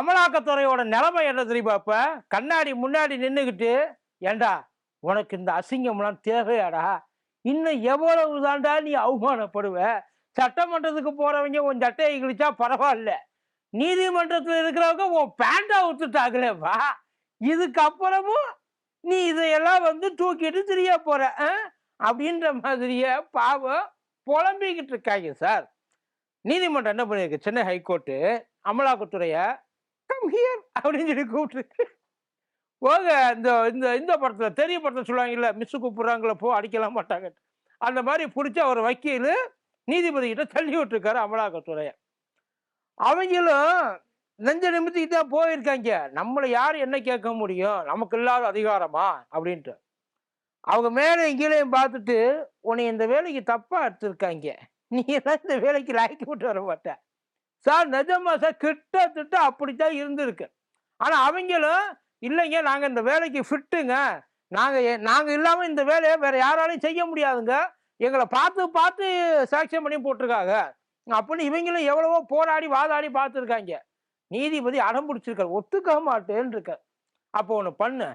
அமலாக்கத்துறையோட நிலைமை என்ன தெரியுமா இப்ப கண்ணாடி முன்னாடி நின்றுக்கிட்டு ஏண்டா உனக்கு இந்த அசிங்கம்லாம் தேவையாடா? இன்னும் எவ்வளவு தாண்டா நீ அவமானப்படுவ? சட்டமன்றத்துக்கு போறவங்க உன் சட்டையை கிழிச்சா பரவாயில்ல. நீதிமன்றத்தில் இருக்கிறவங்க உன் பேண்டா ஒத்துட்டாங்களேப்பா. இதுக்கப்புறமும் நீ இதையெல்லாம் வந்து தூக்கிட்டு தெரிய போற ஆ? அப்படின்ற மாதிரியே பாவம் புலம்பிக்கிட்டு இருக்காங்க சார். நீதிமன்றம் என்ன பண்ணியிருக்கு? சென்னை ஹைகோர்ட்டு அமலாக்கத்துறையை கம் ஹியர் அப்படின்னு சொல்லி கூப்பிட்டு. போக இந்த இந்த இந்த படத்தில் தெரிய படத்தில் சொல்லுவாங்கல்ல மிஸ்ஸு கூப்பிட்றாங்களே போ அடிக்கலாம் மாட்டாங்க. அந்த மாதிரி பிடிச்ச அவர் வக்கீல் நீதிபதிகிட்ட தள்ளி விட்டுருக்காரு அமலாக்கத்துறைய. அவங்களும் நெஞ்ச நிமித்திக்கிட்டு தான் போயிருக்காங்க. நம்மளை யார் என்ன கேட்க முடியும்? நமக்கு இல்லாத அதிகாரமா? அப்படின்ட்டு. அவங்க மேலே கீழேயும் பார்த்துட்டு உன்னை இந்த வேலைக்கு தப்பாக எடுத்திருக்காங்க. நீ எல்லாம் இந்த வேலைக்கு லாய்க்கு விட்டு வர மாட்டேன் சார் நிஜமா சார் கிட்டத்தட்ட அப்படித்தான் இருந்திருக்கு. ஆனால் அவங்களும் இல்லைங்க நாங்கள் இந்த வேலைக்கு ஃபிட்டுங்க நாங்கள் எ- இல்லாமல் இந்த வேலையை வேறு யாராலையும் செய்ய முடியாதுங்க. எங்களை பார்த்து பார்த்து சாட்சியம் பண்ணி போட்டிருக்காங்க. அப்படின்னு இவங்களும் எவ்வளவோ போராடி வாதாடி பார்த்துருக்காங்க. நீதிபதி அடம் பிடிச்சிருக்காரு. ஒத்துக்க மாட்டேன்னு இருக்க அப்போ ஒன்று பண்ணு.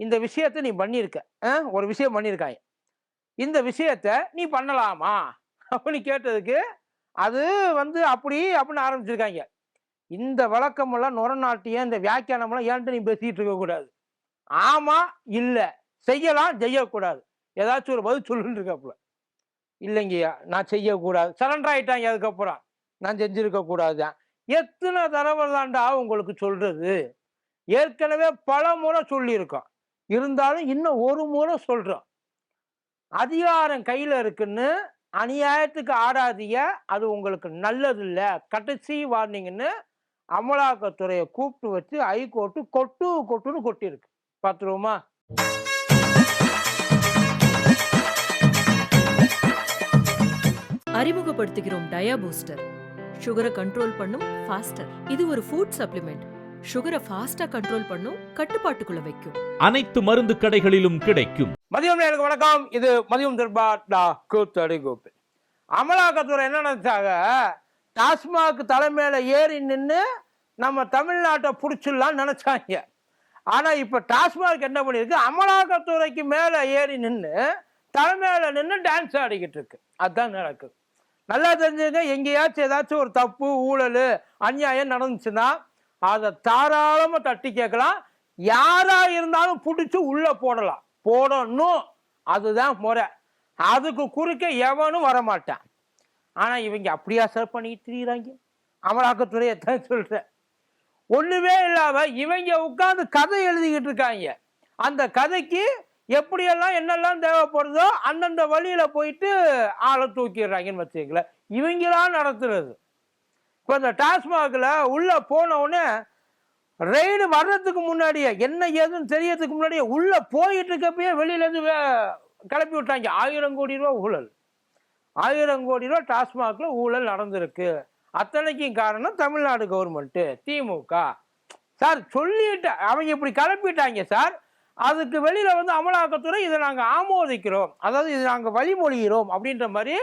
இந்த விஷயத்த நீ பண்ணியிருக்க ஆ? ஒரு விஷயம் பண்ணியிருக்காங்க இந்த விஷயத்த நீ பண்ணலாமா? அப்படின்னு கேட்டதுக்கு அது வந்து அப்படி அப்படின்னு ஆரம்பிச்சிருக்காங்க. இந்த வழக்கமெல்லாம் நுரநாட்டியம் இந்த வியாக்கியானமெல்லாம் ஏன்ட்டு நீ பேசிட்டு இருக்கக்கூடாது ஆமாம் இல்லை செய்யலாம் செய்யக்கூடாது. ஏதாச்சும் ஒரு பதில் சொல்லுன்னு இருக்காப்புல. இல்லைங்கய்யா நான் செய்யக்கூடாது. சரண்டர் ஆகிட்டாங்க அதுக்கப்புறம். நான் செஞ்சுருக்கக்கூடாது எத்தனை தடவை தாண்டா உங்களுக்கு சொல்கிறது ஏற்கனவே பல முறை சொல்லியிருக்கோம். இருந்தாலும் இன்னும் ஒரு முறை சொல்கிறோம் அதிகாரம் கையில் இருக்குன்னு அநியாயத்துக்கு ஆடாதீங்க. அது உங்களுக்கு நல்லது இல்லை கடைசி வார்னிங்னு அமலாக்கத்துறையை கூப்பிட்டு வச்சு ஹைகோர்ட்டு கொட்டு கொட்டுன்னு கொட்டியிருக்கு. பார்த்துருவோமா? அறிமுகப்படுத்துகிறோம் டயா பூஸ்டர். சுகரை கண்ட்ரோல் பண்ணும் ஃபாஸ்டர் இது ஒரு ஃபுட் சப்ளிமெண்ட் சுகரை ஃபாஸ்டா கண்ட்ரோல் பண்ணும் கட்டுப்பாட்டுக்குள்ள வைக்கும். அனைத்து மருந்து கடைகளிலும் கிடைக்கும். மதியம் நேருக்கு வணக்கம். இது மதியம் திருபாட்டா கூத்தடி கோப்பு அமலாக்கத்துறை என்ன நினைச்சாங்க? டாஸ்மாக் தலைமையில ஏறி நின்று நம்ம தமிழ்நாட்டை பிடிச்சிடலாம் நினைச்சாங்க. ஆனா இப்ப டாஸ்மாக் என்ன பண்ணிருக்கு அமலாக்கத்துறைக்கு மேல ஏறி நின்று தலைமையில நின்று டான்ஸ் ஆடிக்கிட்டு இருக்கு. அதுதான் நடக்குது. நல்லா தெரிஞ்சுங்க எங்கேயாச்சும் ஏதாச்சும் ஒரு தப்பு ஊழல் அநியாயம் நடந்துச்சுன்னா அதை தாராளமாக தட்டி கேட்கலாம். யாராக இருந்தாலும் பிடிச்சி உள்ளே போடலாம். போடணும். அதுதான் முறை. அதுக்கு குறுக்க எவனும் வரமாட்டான். ஆனால் இவங்க அப்படியா சார் பண்ணிட்டு இருக்கிறாங்க? அமலாக்கத்துறையை தான் சொல்கிறேன் ஒன்றுமே இல்லாமல் இவங்க உட்காந்து கதை எழுதிக்கிட்டு இருக்காங்க. அந்த கதைக்கு எப்படியெல்லாம் என்னெல்லாம் தேவைப்படுதோ அந்தந்த வழியில் போயிட்டு ஆளை தூக்கிடுறாங்கன்னு வச்சுக்கல இவங்களாம் நடத்துறது. இப்போ இந்த டாஸ்மாகில் உள்ளே போனவுடனே ரெயின் ரெய்டு வர்றதுக்கு முன்னாடியே என்ன ஏதுன்னு தெரியறதுக்கு முன்னாடியே உள்ளே போயிட்டு இருக்கப்பயே வெளியிலேருந்து வே- கிளப்பி விட்டாங்க. ஆயிரம் கோடி ரூபா ஊழல். ஆயிரம் கோடி ரூபா டாஸ்மாகில் ஊழல் நடந்திருக்கு. அத்தனைக்கும் காரணம் தமிழ்நாடு கவர்மெண்ட்டு திமுக. சார் சொல்லிட்டு அவங்க இப்படி கிளப்பிட்டாங்க சார். அதுக்கு வெளியில் வந்து அமலாக்கத்துறை இதை நாங்கள் ஆமோதிக்கிறோம். அதாவது இதை நாங்கள் வழிமொழிகிறோம் அப்படின்ற மாதிரி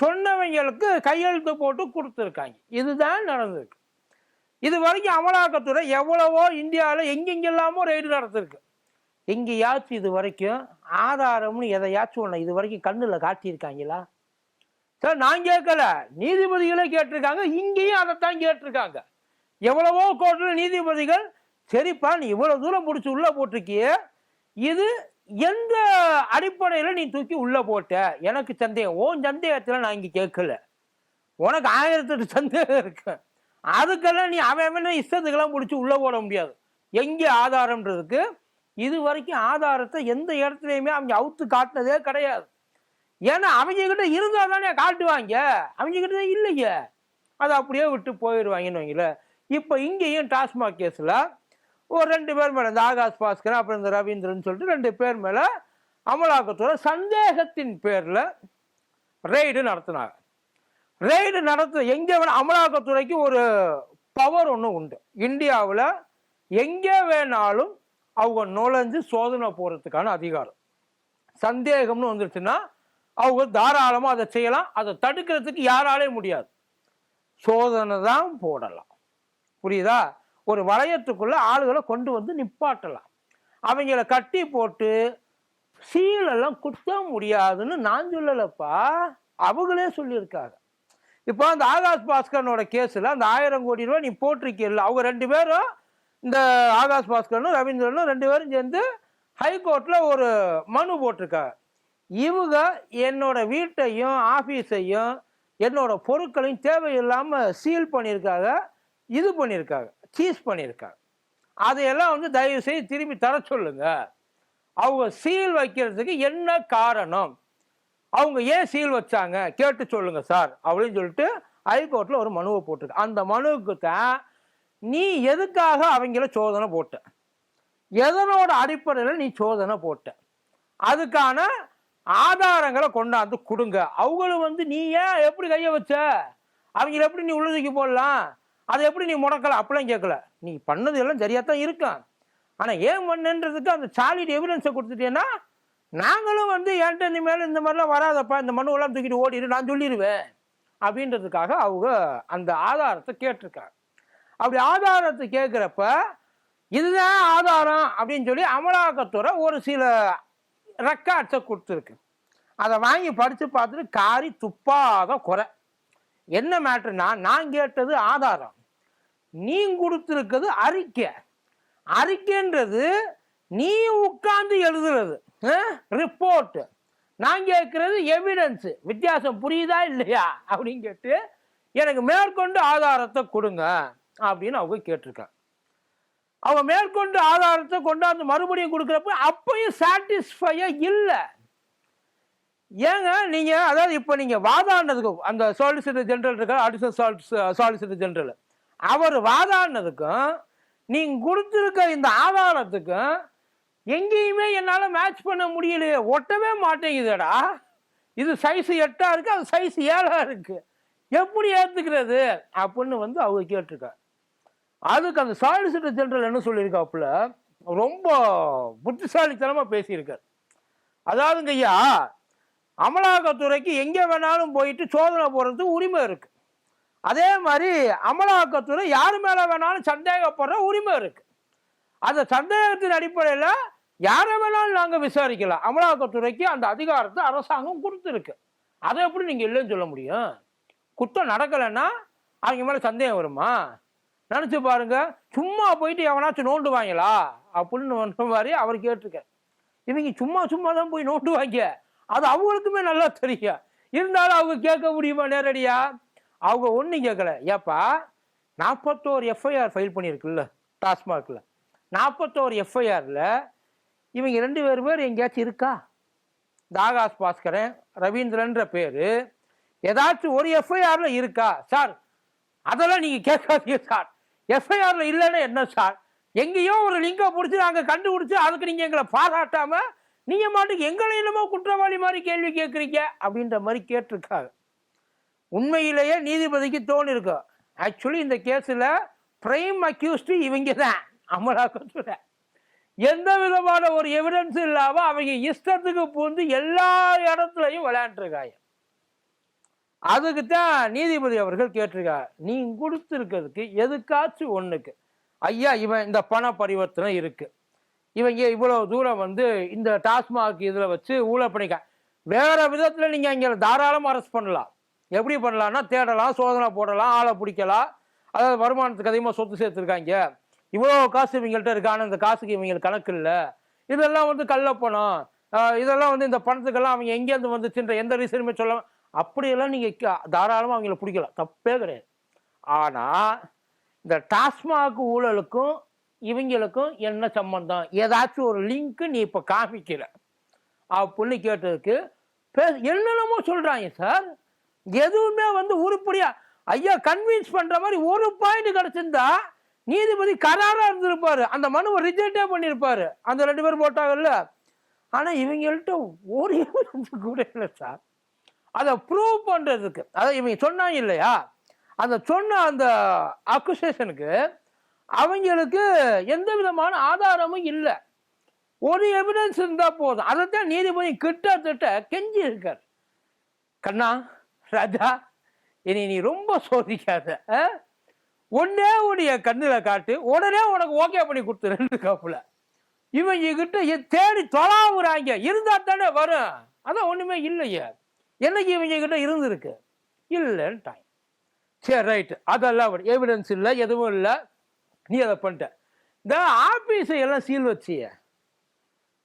சொன்னவங்களுக்கு கையெழுத்து போட்டு கொடுத்துருக்காங்க. இதுதான் நடந்திருக்கு. இது வரைக்கும் அமலாக்கத்துறை எவ்வளவோ இந்தியாவில் எங்கெங்கெல்லாமோ ரெய்டு நடத்திருக்கு. எங்கேயாச்சும் இது வரைக்கும் ஆதாரம்னு எதையாச்சும் ஒன்று இது வரைக்கும் கண்ணில் காட்டியிருக்காங்களா? சார் நான் கேட்கல. நீதிபதிகளே கேட்டிருக்காங்க. இங்கேயும் அதைத்தான் கேட்டிருக்காங்க. எவ்வளவோ கோர்ட்டில் நீதிபதிகள் சரிப்பா நீ இவ்வளோ தூரம் பிடிச்சி உள்ளே போட்டிருக்கிய. இது எந்த அடிப்படையில் நீ தூக்கி உள்ளே போட்ட? எனக்கு சந்தேகம். ஓன் சந்தேகத்தில் நான் இங்கே கேட்கல. உனக்கு ஆயிரத்தெட்டு சந்தேகம் இருக்கு. அதுக்கெல்லாம் நீ அவன் அவன இஷ்டத்துக்கெல்லாம் பிடிச்சி உள்ளே போட முடியாது. எங்கே ஆதாரம்ன்றதுக்கு? இது வரைக்கும் ஆதாரத்தை எந்த இடத்துலையுமே அவங்க அவுத்து காட்டினதே கிடையாது. ஏன்னா அவங்க இருந்தால் தானே காட்டுவாங்க. அவங்க கிட்ட இல்லையே. அதை அப்படியே விட்டு போயிடுவாங்கன்னு வைங்களேன். இப்போ இங்கேயும் டாஸ்மாக் கேஸில் ஒரு ரெண்டு பேர் மேலே இந்த ஆகாஷ் பாஸ்கர் அப்புறம் இந்த ரவீந்திரன் சொல்லிட்டு ரெண்டு பேர் மேலே அமலாக்கத்துறை சந்தேகத்தின் பேரில் ரெய்டு நடத்தினாங்க. ரெய்டு நடத்த எங்கே வேணா அமலாக்கத்துறைக்கு ஒரு பவர் ஒன்று உண்டு. இந்தியாவில் எங்கே வேணாலும் அவங்க நுழைஞ்சு சோதனை போகிறதுக்கான அதிகாரம். சந்தேகம்னு வந்துருச்சுன்னா அவங்க தாராளமாக அதை செய்யலாம். அதை தடுக்கிறதுக்கு யாராலே முடியாது. சோதனை தான் போடலாம். புரியுதா? ஒரு வளையத்துக்குள்ளே ஆளுகளை கொண்டு வந்து நிப்பாட்டலாம். அவங்கள கட்டி போட்டு சீலெல்லாம் குத்த முடியாதுன்னு நான் சொல்லலப்பா. அவங்களே சொல்லியிருக்காங்க. இப்போ அந்த ஆகாஷ் பாஸ்கரனோட கேஸில் அந்த ஆயிரம் கோடி ரூபாய் நீ போட்டிருக்கீல்ல அவங்க ரெண்டு பேரும் இந்த ஆகாஷ் பாஸ்கரனும் ரவீந்திரனும் ரெண்டு பேரும் சேர்ந்து ஹைகோர்ட்டில் ஒரு மனு போட்டிருக்காங்க. இவங்க என்னோட வீட்டையும் ஆஃபீஸையும் என்னோட பொருட்களையும் தேவையில்லாமல் சீல் பண்ணியிருக்காங்க இது பண்ணியிருக்காங்க. சீஸ் பண்ணியிருக்காங்க. அதையெல்லாம் வந்து தயவு செய்து திரும்பி தர சொல்லுங்க. அவங்க சீல் வைக்கிறதுக்கு என்ன காரணம்? அவங்க ஏன் சீல் வச்சாங்க? கேட்டு சொல்லுங்க சார் அப்படின்னு சொல்லிட்டு ஹைகோர்ட்டில் ஒரு மனுவை போட்டிருக்கு. அந்த மனுவுக்கு தான் நீ எதுக்காக அவங்கள சோதனை போட்ட? எதனோட அடிப்படையில் நீ சோதனை போட்ட? அதுக்கான ஆதாரங்களை கொண்டாந்து கொடுங்க. அவங்களும் வந்து நீ ஏன் எப்படி கையை வச்ச? அவங்கள எப்படி நீ உள்ளதுக்கு போடலாம்? அதை எப்படி நீ முடக்கல? அப்படிலாம் கேட்கல. நீ பண்ணது எல்லாம் சரியாக தான் இருக்கும் ஆனால் ஏன் பண்ணன்றதுக்கு அந்த சாலிட் எவிடன்ஸை கொடுத்துட்டேன்னா நாங்களும் வந்து என்கிட்ட இனிமேல் இந்த மாதிரிலாம் வராதப்பா இந்த மனுவெல்லாம் தூக்கிட்டு ஓடிடு நான் சொல்லிடுவேன் அப்படின்றதுக்காக அவங்க அந்த ஆதாரத்தை கேட்டிருக்காங்க. அப்படி ஆதாரத்தை கேட்குறப்ப இதுதான் ஆதாரம் அப்படின்னு சொல்லி அமலாக்கத்துறை ஒரு சில ரெக்கார்ட்ஸை கொடுத்துருக்கு. அதை வாங்கி படித்து பார்த்துட்டு காரி துப்பாத குறை. என்ன மேட்ருனா நான் கேட்டது ஆதாரம். நீ கொடுத்துருக்கிறது அறிக்கை. அறிக்கைன்றது நீ உட்கார்ந்து எழுதுறது ரிப்போர்ட்டு நான் கேட்கறது எவிடன்ஸு வித்தியாசம் புரியுதா இல்லையா? அப்படின்னு கேட்டு எனக்கு மேற்கொண்டு ஆதாரத்தை கொடுங்க அப்படின்னு அவங்க கேட்டிருக்காங்க. அவங்க மேற்கொண்டு ஆதாரத்தை கொண்டாந்து மறுபடியும் கொடுக்குறப்ப அப்பயும் சாட்டிஸ்ஃபையாக இல்லை. ஏங்க நீங்க அதாவது இப்போ நீங்க வாதாடினதுக்கு அந்த சாலிசிட்டர் ஜெனரல் இருக்கார் அடிஷனல் சாலிசிட்டர் ஜெனரல் அவர் வாதாடினதுக்கும் நீங்க கொடுத்துருக்க இந்த ஆதாரத்துக்கும் எங்கேயுமே என்னால் மேட்ச் பண்ண முடியலையே ஒட்டவே மாட்டேங்குதுடா. இது சைஸ் எட்டாக இருக்கு அது சைஸ் ஏழாக இருக்கு. எப்படி ஏற்றுக்கிறது அப்படின்னு வந்து அவங்க கேட்டிருக்காரு அதுக்கு அந்த சாலிசிட்டர் ஜெனரல் என்ன சொல்லியிருக்காப்புல ரொம்ப புத்திசாலித்தனமாக பேசியிருக்கார். அதாவதுங்க ஐயா அமலாக்கத்துறைக்கு எங்கே வேணாலும் போயிட்டு சோதனை போடுறதுக்கு உரிமை இருக்குது அதே மாதிரி அமலாக்கத்துறை யார் மேலே வேணாலும் சந்தேகப்படுற உரிமை இருக்குது அந்த சந்தேகத்தின் அடிப்படையில் யாரை வேணாலும் நாங்கள் விசாரிக்கலாம். அமலாக்கத்துறைக்கு அந்த அதிகாரத்தை அரசாங்கம் கொடுத்துருக்கு. அதை எப்படி நீங்கள் இல்லைன்னு சொல்ல முடியும்? குற்றம் நடக்கலைன்னா அவங்க மேலே சந்தேகம் வருமா? நினச்சி பாருங்க. சும்மா போயிட்டு எவனாச்சும் நோண்டுவாங்களா அப்படின்னு மாதிரி அவர் கேட்டிருக்கார். இவங்க சும்மா சும்மா தான் போய் நோண்டுவாங்க அது அவங்களுக்குமே நல்லா தெரியும். இருந்தாலும் அவங்க கேட்க முடியுமா நேரடியாக அவங்க ஒன்றும் கேட்கல. ஏப்பா நாற்பத்தோரு எஃப்ஐஆர் ஃபைல் பண்ணியிருக்குல்ல டாஸ்மாகில். நாற்பத்தோரு எஃப்ஐஆரில் இவங்க ரெண்டு பேர் பேர் எங்கேயாச்சும் இருக்கா? தாகாஸ் பாஸ்கரன் ரவீந்திரன்ற பேர். ஏதாச்சும் ஒரு எஃப்ஐஆரில் இருக்கா? சார் அதெல்லாம் நீங்கள் கேட்காதீங்க சார். எஃப்ஐஆரில் இல்லைன்னா என்ன சார்? எங்கேயோ ஒரு லிங்கை பிடிச்சி நாங்கள் கண்டுபிடிச்சி அதுக்கு நீங்கள் எங்களை பாராட்டாமல் நீங்கள் மாட்டுக்கு எங்களை என்னமோ குற்றவாளி மாதிரி கேள்வி கேட்குறீங்க அப்படின்ற மாதிரி கேட்டிருக்காங்க. உண்மையிலேயே நீதிபதிக்கு தோணிருக்கு ஆக்சுவலி இந்த கேஸில் பிரைம் அக்யூஸ்டு இவங்க தான் அமலாக்கத்துறை எந்த விதமான ஒரு எவிடன்ஸ் இல்லாமல் அவங்க இஷ்டத்துக்கு பூந்து எல்லா இடத்துலையும் விளையாண்டுருக்காங்க. அதுக்கு தான் நீதிபதி அவர்கள் கேட்டிருக்காங்க நீ கொடுத்துருக்கிறதுக்கு எதுக்காச்சும் ஒன்றுக்கு ஐயா இவன் இந்த பண பரிவர்த்தனை இருக்குது இவங்க இவ்வளவு தூரம் வந்து இந்த டாஸ்மாக் இதில் வச்சு ஊழல் பண்ணிக்க வேற விதத்தில் நீங்கள் இங்கே தாராளமாக அரெஸ்ட் பண்ணலாம். எப்படி பண்ணலாம்னா தேடலாம் சோதனை போடலாம் ஆளை பிடிக்கலாம். அதாவது வருமானத்துக்கு அதிகமாக சொத்து சேர்த்துருக்காங்க. இவ்வளோ காசு இவங்கள்ட்ட இருக்கு. ஆனால் இந்த காசுக்கு இவங்களுக்கு கணக்கு இல்லை. இதெல்லாம் வந்து கள்ளப்பணம். இதெல்லாம் வந்து இந்த பணத்துக்கெல்லாம் அவங்க எங்கேருந்து வந்துச்சுன்ற எந்த ரீசனுமே சொல்ல அப்படியெல்லாம் நீங்கள் தாராளமாக அவங்கள பிடிக்கலாம். தப்பே கிடையாது. ஆனால் இந்த டாஸ்மாக் ஊழலுக்கும் இவங்களுக்கும் என்ன சம்பந்தம்? ஏதாச்சும் ஒரு லிங்க்கு நீ இப்போ காமிக்கல அப்படின்னு கேட்டதுக்கு பே என்னென்னமோ சொல்கிறாங்க சார். எதுவுமே வந்து உருப்படியாக ஐயா கன்வின்ஸ் பண்ணுற மாதிரி ஒரு பாயிண்ட் கிடச்சிருந்தா நீதிபதி கராராக இருந்திருப்பாரு. அந்த மனுவை ரிஜெக்டே பண்ணியிருப்பார் அந்த ரெண்டு பேரும் போட்டாங்கல்ல? ஆனால் இவங்கள்ட்ட ஒரு கூட இல்லை சார். அதை ப்ரூவ் பண்ணுறதுக்கு அதை இவங்க சொன்னாங்க இல்லையா? அந்த சொன்ன அந்த அக்குசேஷனுக்கு அவங்களுக்கு எந்த விதமான ஆதாரமும் இல்லை. ஒரு எவிடன்ஸ் இருந்தால் போதும். அதைத்தான் நீதிபதி கிட்டத்தட்ட கெஞ்சி இருக்கார் கண்ணா ராஜா இனி நீ ரொம்ப சோதிக்காத. ஆ? ஒன்னே உடைய கண்ணில் காட்டு உடனே உனக்கு ஓகே பண்ணி கொடுத்து ரெண்டு கப்பில் இவங்க கிட்ட தேடி தொலாவுறாங்க. இருந்தா தானே வரும். அதான் ஒன்றுமே இல்லையே. என்னைக்கு இவங்க கிட்ட இருந்திருக்கு? இல்லைன்ட்டாங்க சரி ரைட்டு அதெல்லாம் எவிடன்ஸ் இல்லை எதுவும் இல்லை. நீ அதை பண்ணிட்ட. இந்த ஆஃபீஸை எல்லாம் சீல் வச்சிய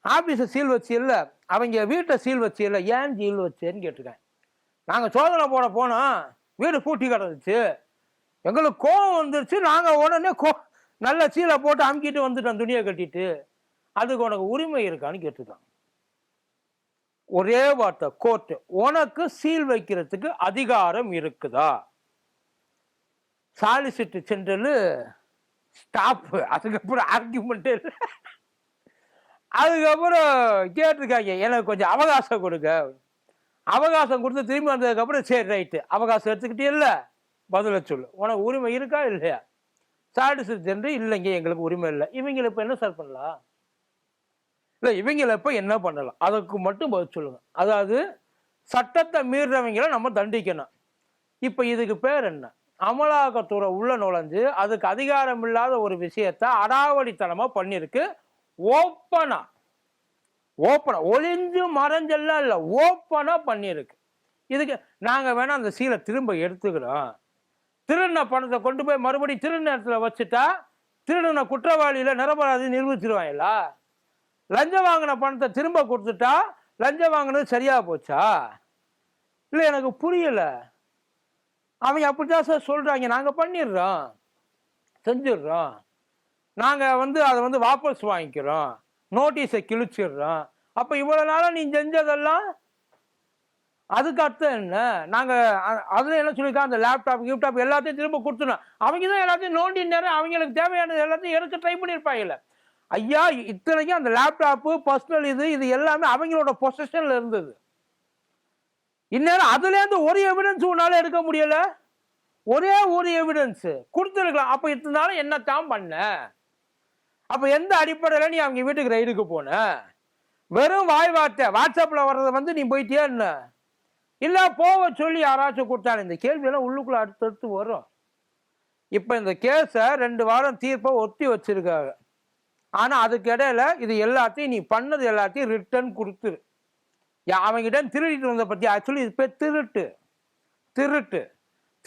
ஆஃபீஸை சீல் வச்சு இல்லை அவங்க வீட்டை சீல் வச்சு இல்லை ஏன் சீல் வச்சேன்னு கேட்டிருக்கேன் நாங்கள் சோதனை போட போனோம் வீடு பூட்டி கிடந்துச்சு. எங்களுக்கு கோவம் வந்துருச்சு. நாங்கள் உடனே கோ நல்ல சீலை போட்டு அமுக்கிட்டு வந்துட்டோம் துணியை கட்டிட்டு. அதுக்கு உனக்கு உரிமை இருக்கான்னு கேட்டுருக்காங்க. ஒரே வார்த்தை கோர்ட்டு உனக்கு சீல் வைக்கிறதுக்கு அதிகாரம் இருக்குதா? சாலிசிட்டு சென்ட்ரல் ஸ்டாப்பு அதுக்கப்புறம் ஆர்குமெண்ட்டே இல்லை அதுக்கப்புறம் கேட்டிருக்காங்க எனக்கு கொஞ்சம் அவகாசம் கொடுங்க. அவகாசம் கொடுத்து திரும்பி வந்ததுக்கப்புறம் சரி ரைட்டு அவகாசம் எடுத்துக்கிட்டே இல்லை பதில சொல்லு. உனக்கு உரிமை இருக்கா இல்லையா? சாலிசிட்டு சென்ட்ரல் இல்லைங்க எங்களுக்கு உரிமை இல்லை. இவங்களை இப்போ என்ன சார் பண்ணலாம்? இல்லை இவங்களை இப்போ என்ன பண்ணலாம்? அதுக்கு மட்டும் பதில் சொல்லுங்க. அதாவது சட்டத்தை மீறுறவங்களை நம்ம தண்டிக்கணும். இப்போ இதுக்கு பேர் என்ன? அமலாக்கத்துறை உள்ள நுழைஞ்சு அதுக்கு அதிகாரம் இல்லாத ஒரு விஷயத்த அடாவடித்தனமாக பண்ணியிருக்கு ஓப்பனா ஓப்பனா ஒளிஞ்சு மறைஞ்செல்லாம் இல்லை. ஓப்பனா பண்ணியிருக்கு இதுக்கு நாங்கள் வேணால் அந்த சீலை திரும்ப எடுத்துக்கிறோம். திருடின பணத்தை கொண்டு போய் மறுபடியும் திருநேரத்தில் இடத்துல வச்சுட்டா திருடின குற்றவாளியில் நிரபராதி நிரூபிச்சிருவாங்களா லஞ்சம் வாங்கின பணத்தை திரும்ப கொடுத்துட்டா லஞ்சம் வாங்கினது சரியாக போச்சா? இல்லை எனக்கு புரியல. அவங்க அப்படிதான் சார் சொல்கிறாங்க நாங்கள் பண்ணிடுறோம். செஞ்சிடுறோம். நாங்கள் வந்து அதை வந்து வாபஸ் வாங்கிக்கிறோம். நோட்டீஸை கிழிச்சிடுறோம். அப்போ இவ்வளோ நாளாக நீ செஞ்சதெல்லாம் அதுக்கு அர்த்தம் என்ன? நாங்கள் அதில் என்ன சொல்லியிருக்கோம் அந்த லேப்டாப் கிப்டாப் எல்லாத்தையும் திரும்ப கொடுத்துடணும். அவங்க தான் எல்லாத்தையும் நோண்டி நேரம் அவங்களுக்கு தேவையானது எல்லாத்தையும் எடுக்க ட்ரை பண்ணியிருப்பாங்கல்ல. ஐயா இத்தனைக்கும் அந்த லேப்டாப்பு பர்சனல் இது இது எல்லாமே அவங்களோட பொசிஷன்ல இருந்தது. இந்நேரம் அதுலேருந்து ஒரு எவிடன்ஸ் உன்னால எடுக்க முடியல. ஒரே ஒரு எவிடன்ஸ் கொடுத்துருக்கலாம். அப்போ இத்தனை நாள் என்னத்தான் பண்ண? அப்போ எந்த அடிப்படையில நீ அவங்க வீட்டுக்கு ரைடுக்கு போன? வெறும் வாய் வார்த்தை. வாட்ஸ்அப்பில் வர்றதை வந்து நீ போயிட்டே என்ன? இல்லை போக சொல்லி யாராச்சும் கொடுத்தாலும் இந்த கேள்வியெல்லாம் உள்ளுக்குள்ளே அடுத்தடுத்து வரும். இப்போ இந்த கேஸை ரெண்டு வாரம் தீர்ப்பை ஒத்தி வச்சிருக்காங்க. ஆனால் அதுக்கு இடையில இது எல்லாத்தையும் நீ பண்ணது எல்லாத்தையும் ரிட்டர்ன் கொடுத்துரு. யா- திருடிட்டு வந்த பத்தியா? ஆக்சுவலி இது பேர் திருட்டு. திருட்டு.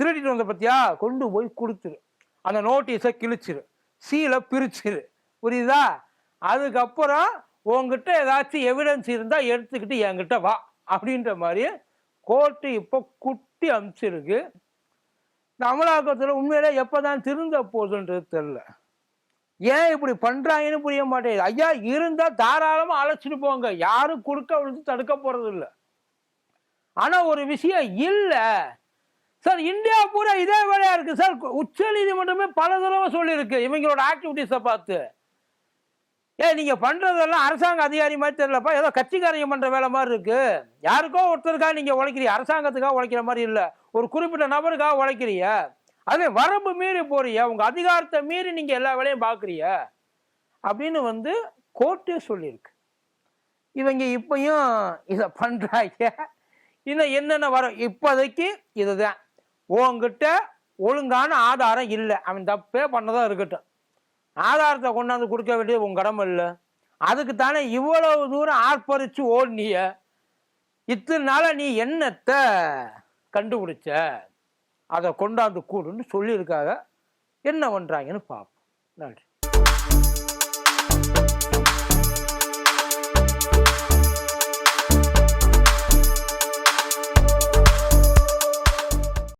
திருடிட்டு வந்த பத்தியா? கொண்டு போய் கொடுத்துரு. அந்த நோட்டீஸை கிழிச்சிரு. சீலை பிரிச்சிரு. புரியுதா? அதுக்கப்புறம் உங்ககிட்ட ஏதாச்சும் எவிடன்ஸ் இருந்தால் எடுத்துக்கிட்டு என்கிட்ட வா. அப்படின்ற மாதிரி கோர்ட்டு இப்போ குட்டி அமிச்சிருக்கு இந்த அமலாக்கத்தில் உண்மையிலே எப்போதான் திருந்த போகுதுன்றது தெரில ஏன் இப்படி பண்றாங்கன்னு புரிய மாட்டேங்குது. ஐயா இருந்தா தாராளமா அழைச்சிட்டு போங்க. யாரும் குறுக்க விழுந்து தடுக்க போறது இல்ல ஆனா ஒரு விஷயம் இல்ல. சார் இந்தியா பூரா இதே வேலையா இருக்கு. சார் உச்ச நீதிமன்றமே பல தடவை சொல்லியிருக்கு. இவங்களோட ஆக்டிவிட்டிஸை பார்த்து. ஏ நீங்க பண்றதெல்லாம் அரசாங்க அதிகாரி மாதிரி தெரியலப்பா. ஏதோ கட்சிக்காரங்க பண்ற வேலை மாதிரி இருக்கு. யாருக்கோ ஒருத்தருக்காக நீங்க உழைக்கிறீங்க. அரசாங்கத்துக்காக உழைக்கிற மாதிரி இல்லை. ஒரு குறிப்பிட்ட நபருக்காக உழைக்கிறீங்க. அதே வரம்பு மீறி போறிய உங்க அதிகாரத்தை மீறி நீங்க எல்லா வேலையும் பாக்குறிய அப்படின்னு வந்து கோர்ட்டே சொல்லியிருக்கு. இவங்க இப்பயும் இதை பண்றாங்க இன்னும் என்னென்ன வரும்? இப்போதைக்கு இதுதான். உங்ககிட்ட ஒழுங்கான ஆதாரம் இல்லை. அவன் தப்பே பண்ணதாக இருக்கட்டும். ஆதாரத்தை கொண்டாந்து கொடுக்க வேண்டியது உன் கடமை இல்லை. அதுக்கு தானே இவ்வளவு தூரம் ஆர்ப்பரிச்சு ஓடினிய. இத்தனை நாளாக நீ என்னத்தை கண்டுபிடிச்ச? அதை கொண்டாந்து கூடுன்னு சொல்லியிருக்காங்க. என்ன பண்ணுறாங்கன்னு பார்ப்போம். நன்றி.